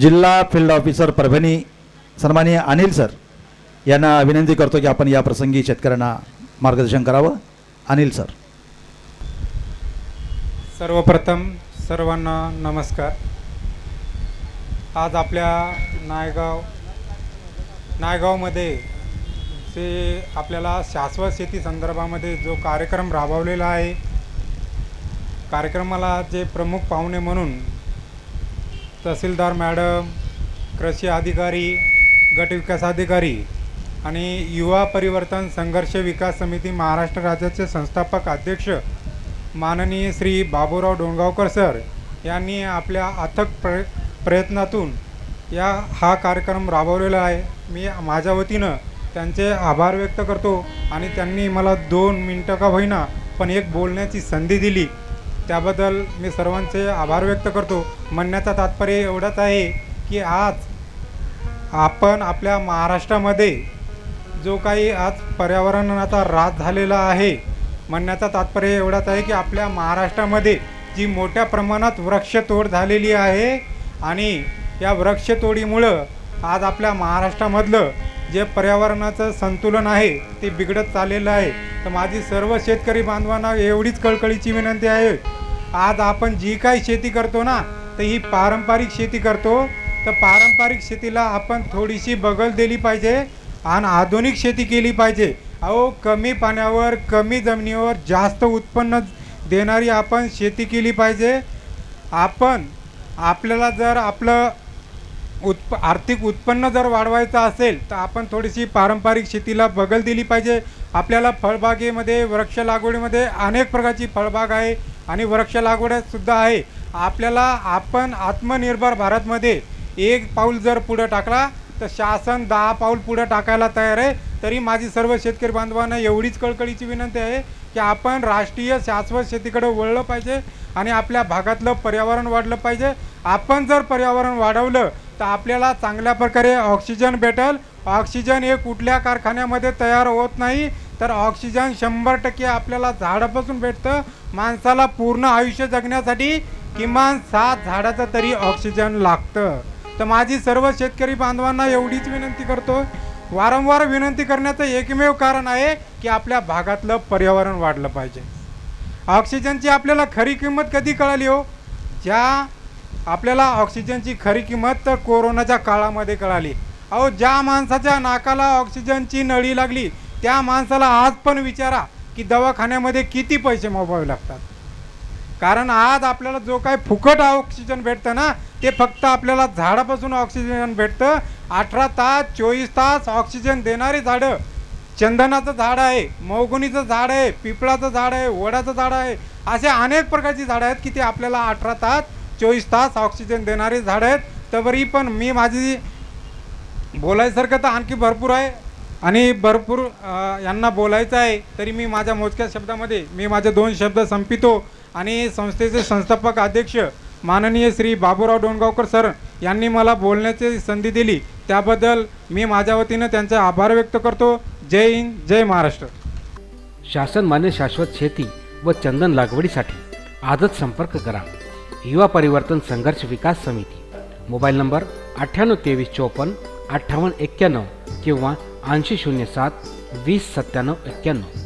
जिल्हा field officer Parbhani सन्माननीय Anil sir यांना विनंती करतो की आपण या प्रसंगी शेतकऱ्यांना मार्गदर्शन करावं. अनिल सर. सर्वप्रथम सर्वांना नमस्कार. आज आपल्या नायगाव नायगावमध्ये जे आपल्याला शाश्वत शेती संदर्भामध्ये जो कार्यक्रम राबवलेला आहे कार्यक्रमाला जे प्रमुख पाहुणे म्हणून तहसीलदार मॅडम कृषी अधिकारी गटविकास अधिकारी आणि युवा परिवर्तन संघर्ष विकास समिती महाराष्ट्र राज्याचे संस्थापक अध्यक्ष माननीय श्री बाबूराव डोंगावकर सर यांनी आपल्या अथक प्र प्रयत्नातून या हा कार्यक्रम राबवलेला आहे. मी माझ्या वतीनं त्यांचे आभार व्यक्त करतो आणि त्यांनी मला दोन मिनटं का होईना पण एक बोलण्याची संधी दिली. त्याबद्दल मी सर्वांचे आभार व्यक्त करतो. म्हणण्याचा तात्पर्य एवढंच आहे की आज आपण आपल्या महाराष्ट्रामध्ये जो काही आज पर्यावरणाचा ऱ्हास झालेला आहे म्हणण्याचा तात्पर्य एवढाच आहे की आपल्या महाराष्ट्रामध्ये जी मोठ्या प्रमाणात वृक्षतोड झालेली आहे आणि या वृक्षतोडीमुळं आज आपल्या महाराष्ट्रामधलं जे पर्यावरणाचं संतुलन आहे ते बिघडत चाललेलं आहे. तर माझी सर्व शेतकरी बांधवांना एवढीच कळकळीची विनंती आहे. आज आपण जी काही शेती करतो ना तर ही पारंपरिक शेती करतो. तर पारंपरिक शेतीला आपण थोडीशी बगल दिली पाहिजे आणि आधुनिक शेती केली पाहिजे. अहो कमी पाण्यावर कमी जमिनीवर जास्त उत्पन्न देणारी आपण शेती केली पाहिजे. आपण आपल्याला जर आपलं उत्प आर्थिक उत्पन्न जर वाढवायचं असेल तर आपण थोडीशी पारंपरिक शेतीला बगल दिली पाहिजे. आपल्याला फळबागेमध्ये वृक्ष लागवडीमध्ये अनेक प्रकारची फळबाग आहे आणि वृक्ष लागवडसुद्धा आहे. आपल्याला आपण आत्मनिर्भर भारतमध्ये एक पाऊल जर पुढं टाकला तर शासन दहा पाऊल पुढं टाकायला तयार आहे. तरी माझी सर्व शेतकरी बांधवांना एवढीच कळकळीची विनंती आहे की आपण राष्ट्रीय शाश्वत शेतीकडे वळलं पाहिजे आणि आपल्या भागातलं पर्यावरण वाढलं पाहिजे. आपण जर पर्यावरण वाढवलं तर आपल्याला चांगल्या प्रकारे ऑक्सिजन भेटेल. ऑक्सिजन हे कुठल्या कारखान्यामध्ये तयार होत नाही. तर ऑक्सिजन शंभर टक्के आपल्याला झाडापासून भेटतं. माणसाला पूर्ण आयुष्य जगण्यासाठी किमान सात झाडाचं तरी ऑक्सिजन लागतं. तर माझी सर्व शेतकरी बांधवांना एवढीच विनंती करतो. वारंवार विनंती करण्याचं एकमेव कारण आहे की आपल्या भागातलं पर्यावरण वाढलं पाहिजे. ऑक्सिजनची आपल्याला खरी किंमत कधी कळाली हो? ज्या आपल्याला ऑक्सिजनची खरी किंमत तर कोरोनाच्या काळामध्ये कळाली. अहो ज्या माणसाच्या नाकाला ऑक्सिजनची नळी लागली त्या माणसाला आज पण विचारा की दवाखान्यामध्ये किती पैसे मोजावे लागतात. कारण आज आपल्याला जो काय फुकट ऑक्सिजन भेटतं ना ते फक्त आपल्याला झाडापासून ऑक्सिजन भेटतं. अठरा तास चोवीस तास ऑक्सिजन देणारी झाडं. चंदनाचं झाड आहे मौगुनीचं झाड आहे पिपळाचं झाड आहे वडाचं झाड आहे असे अनेक प्रकारची झाडं आहेत की ते आपल्याला अठरा तास चोवीस तास ऑक्सिजन देणारी झाडं आहेत. तरी पण मी माझी बोलायसारखं तर आणखी भरपूर आहे. आणि भरपूर यांना बोलायचं आहे तरी मी माझ्या मोजक्या शब्दामध्ये मी माझे दोन शब्द संपितो. आणि संस्थेचे संस्थापक अध्यक्ष माननीय श्री बाबूराव डोणगावकर सर यांनी मला बोलण्याची संधी दिली. त्याबद्दल मी माझ्या वतीनं त्यांचा आभार व्यक्त करतो. जय हिंद जय महाराष्ट्र. शासन मान्य शाश्वत शेती व चंदन लागवडीसाठी आजच संपर्क करा. युवा परिवर्तन संघर्ष विकास समिती. मोबाईल नंबर अठ्ठ्याण्णव तेवीस चोपन्न अठ्ठावन्न एक्क्याण्णव किंवा ऐंशी शून्य सात वीस सत्त्याण्णव एक्क्याण्णव.